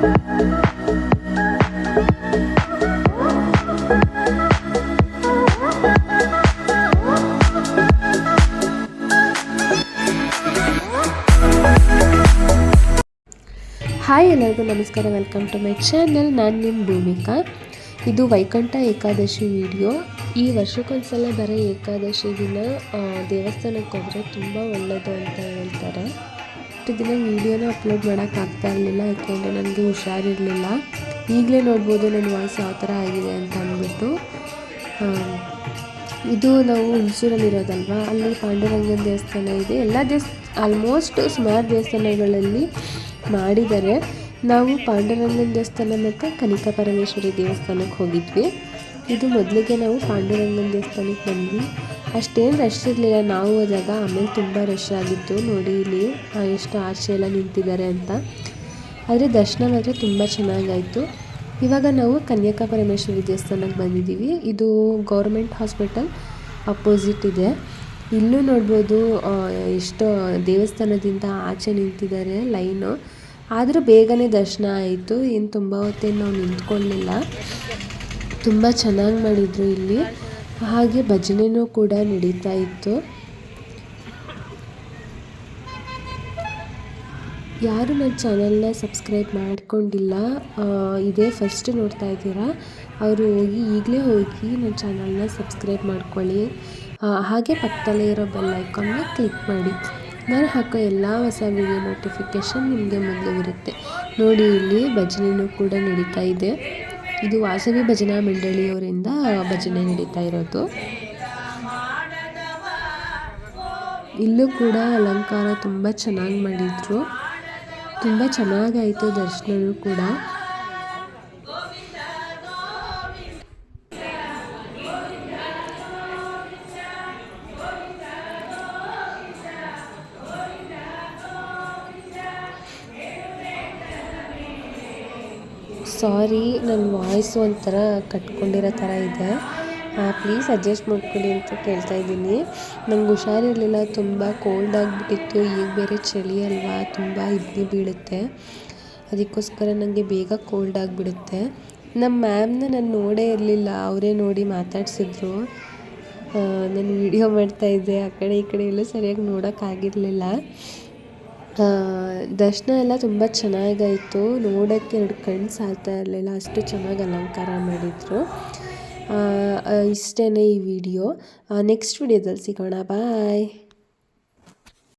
Hi ಎಲ್ಲರಿಗೂ ನಮಸ್ಕಾರ welcome to my channel ನಾನು ನಿಮ್ಮ ಭೂಮಿಕಾ. ಇದು ವೈಕಂಠ ಏಕಾದಶಿ ವಿಡಿಯೋ ಈ ವರ್ಷಕ್ಕೊಂದ್ಸಲ ಬರೋ ಏಕಾದಶಿ ದಿನ ದೇವಸ್ಥಾನಕ್ಕೆ ಹೋದರೆ ತುಂಬ ಒಳ್ಳೆಯದು ಅಂತ ಹೇಳ್ತಾರೆ. ಇಷ್ಟು ದಿನ ವೀಡಿಯೋನ ಅಪ್ಲೋಡ್ ಮಾಡೋಕ್ಕಾಗ್ತಾ ಇರಲಿಲ್ಲ, ಯಾಕೆಂದರೆ ನನಗೆ ಹುಷಾರಿರಲಿಲ್ಲ. ಈಗಲೇ ನೋಡ್ಬೋದು ನನ್ನ ವಾಯ್ಸ್ ಯಾವ ಥರ ಆಗಿದೆ ಅಂತ ಅಂದ್ಬಿಟ್ಟು. ಇದು ನಾವು ಹುಣಸೂರಲ್ಲಿರೋದಲ್ವಾ? ಅಲ್ಲಿ ಪಾಂಡುರಂಗನ ದೇವಸ್ಥಾನ ಇದೆ. ಎಲ್ಲ ದೇವಸ್ ಆಲ್ಮೋಸ್ಟ್ ಸುಮಾರು ದೇವಸ್ಥಾನಗಳಲ್ಲಿ ಮಾಡಿದ್ದಾರೆ. ನಾವು ಪಾಂಡುರಂಗನ ದೇವಸ್ಥಾನ ಮತ್ತು ಕನಿಕಾ ಪರಮೇಶ್ವರಿ ದೇವಸ್ಥಾನಕ್ಕೆ ಹೋಗಿದ್ವಿ. ಇದು ಮೊದಲಿಗೆ ನಾವು ಪಾಂಡುರಂಗನ ದೇವಸ್ಥಾನಕ್ಕೆ ಬಂದ್ವಿ. ಅಷ್ಟೇನು ರಶ್ ಇರಲಿಲ್ಲ. ನಾವು ಹೋದಾಗ ಆಮೇಲೆ ತುಂಬ ರಶ್ ಆಗಿತ್ತು. ನೋಡಿ ಇಲ್ಲಿ ಎಷ್ಟು ಆಚೆ ಎಲ್ಲ ನಿಂತಿದ್ದಾರೆ ಅಂತ. ಆದರೆ ದರ್ಶನ ಮಾತ್ರ ತುಂಬ ಚೆನ್ನಾಗಾಯಿತು. ಇವಾಗ ನಾವು ಕನ್ಯಾಕ ಪರಮೇಶ್ವರಿ ದೇವಸ್ಥಾನಕ್ಕೆ ಬಂದಿದ್ದೀವಿ. ಇದು ಗೌರ್ಮೆಂಟ್ ಹಾಸ್ಪಿಟಲ್ ಅಪೋಸಿಟ್ ಇದೆ. ಇಲ್ಲೂ ನೋಡ್ಬೋದು ಎಷ್ಟು ದೇವಸ್ಥಾನದಿಂದ ಆಚೆ ನಿಂತಿದ್ದಾರೆ ಲೈನು. ಆದರೂ ಬೇಗನೆ ದರ್ಶನ ಆಯಿತು. ಏನು ತುಂಬ ಹೊತ್ತೇನು ನಾವು ನಿಂತ್ಕೊಳ್ಳಲಿಲ್ಲ ತುಂಬ ಚೆನ್ನಾಗಿ ಮಾಡಿದರು ಇಲ್ಲಿ. ಹಾಗೆ ಭಜನೆನೂ ಕೂಡ ನಡೀತಾ ಇತ್ತು. ಯಾರು ನನ್ನ ಚಾನಲ್ನ ಸಬ್ಸ್ಕ್ರೈಬ್ ಮಾಡಿಕೊಂಡಿಲ್ಲ ಇದೇ ಫಸ್ಟ್ ನೋಡ್ತಾ ಇದ್ದೀರಾ, ಅವರು ಹೋಗಿ ಈಗಲೇ ಹೋಗಿ ನನ್ನ ಚಾನಲ್ನ ಸಬ್ಸ್ಕ್ರೈಬ್ ಮಾಡ್ಕೊಳ್ಳಿ. ಹಾಗೆ ಪಕ್ಕದಲ್ಲೇ ಇರೋ ಬೆಲ್ ಐಕಾನ್ನ ಕ್ಲಿಕ್ ಮಾಡಿ. ನಾನು ಹಾಕೋ ಎಲ್ಲ ಹೊಸ ವಿಡಿಯೋ ನೋಟಿಫಿಕೇಷನ್ ನಿಮಗೆ ಮೊದಲು ಬರುತ್ತೆ. ನೋಡಿ, ಇಲ್ಲಿ ಭಜನೆಯೂ ಕೂಡ ನಡೀತಾ ಇದೆ. ಇದು ವಾಸವಿ ಭಜನಾ ಮಂಡಳಿಯವರಿಂದ ಭಜನೆ ನಡೀತಾ ಇರೋದು. ಇಲ್ಲೂ ಕೂಡ ಅಲಂಕಾರ ತುಂಬ ಚೆನ್ನಾಗಿ ಮಾಡಿದರು. ತುಂಬ ಚೆನ್ನಾಗಾಯಿತು ದರ್ಶನವೂ ಕೂಡ. ಸಾರಿ ನನ್ನ ವಾಯ್ಸು ಒಂಥರ ಕಟ್ಕೊಂಡಿರೋ ಥರ ಇದೆ. ಪ್ಲೀಸ್ ಅಡ್ಜಸ್ಟ್ ಮಾಡ್ಕೊಳ್ಳಿ ಅಂತ ಕೇಳ್ತಾ ಇದ್ದೀನಿ. ನಂಗೆ ಹುಷಾರಿರಲಿಲ್ಲ, ತುಂಬ ಕೋಲ್ಡ್ ಆಗಿಬಿಟ್ಟಿತ್ತು. ಈಗ ಬೇರೆ ಚಳಿ ಅಲ್ವಾ, ತುಂಬ ಇಬ್ಬನಿ ಬೀಳುತ್ತೆ. ಅದಕ್ಕೋಸ್ಕರ ನನಗೆ ಬೇಗ ಕೋಲ್ಡ್ ಆಗಿಬಿಡುತ್ತೆ. ನಮ್ಮ ಮ್ಯಾಮ್ನ ನಾನು ನೋಡೇ ಇರಲಿಲ್ಲ, ಅವರೇ ನೋಡಿ ಮಾತಾಡ್ಸಿದ್ರು. ನಾನು ವಿಡಿಯೋ ಮಾಡ್ತಾಯಿದ್ದೆ ಆ ಕಡೆ ಈ ಕಡೆ ಎಲ್ಲೂ ಸರಿಯಾಗಿ ನೋಡೋಕ್ಕಾಗಿರಲಿಲ್ಲ. ದರ್ಶನ ಎಲ್ಲ ತುಂಬ ಚೆನ್ನಾಗಾಯಿತು. ನೋಡೋಕ್ಕೆ ಎರಡು ಕಣ್ಣು ಸಾಲ್ತಾ ಇರಲಿಲ್ಲ. ಅಷ್ಟು ಚೆನ್ನಾಗಿ ಅಲಂಕಾರ ಮಾಡಿದರು. ಇಷ್ಟೇ ಈ ವಿಡಿಯೋ. ನೆಕ್ಸ್ಟ್ ವಿಡಿಯೋದಲ್ಲಿ ಸಿಗೋಣ. ಬಾಯ್